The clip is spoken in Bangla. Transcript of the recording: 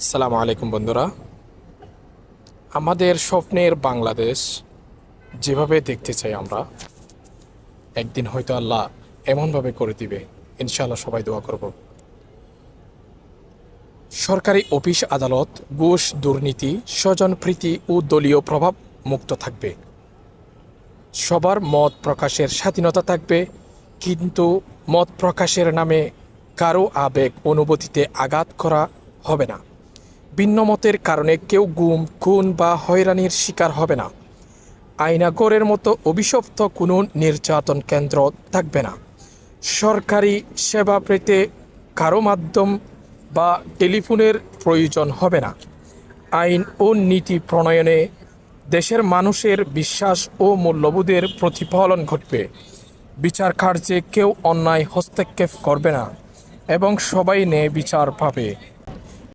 আসসালামু আলাইকুম বন্ধুরা। আমাদের স্বপ্নের বাংলাদেশ যেভাবে দেখতে চাই আমরা, একদিন হয়তো আল্লাহ এমনভাবে করে দিবে। ইনশাআল্লাহ সবাই দোয়া করব। সরকারি অফিস আদালত ঘুষ দুর্নীতি স্বজনপ্রীতি ও দলীয় প্রভাব মুক্ত থাকবে। সবার মত প্রকাশের স্বাধীনতা থাকবে, কিন্তু মত প্রকাশের নামে কারও আবেগ, অনুভূতিতে আঘাত করা হবে না। ভিন্ন মতের কারণে কেউ গুম, খুন বা হয়রানির শিকার হবে না। আইনাগরের মতো অভিশপ্ত কোনো নির্যাতন কেন্দ্র থাকবে না। সরকারি সেবা পেতে কারও মাধ্যম বা টেলিফোনের প্রয়োজন হবে না। আইন ও নীতি প্রণয়নে দেশের মানুষের বিশ্বাস ও মূল্যবোধের প্রতিফলন ঘটবে। বিচার কার্যে কেউ অন্যায় হস্তক্ষেপ করবে না এবং সবাই ন্যায় বিচার পাবে।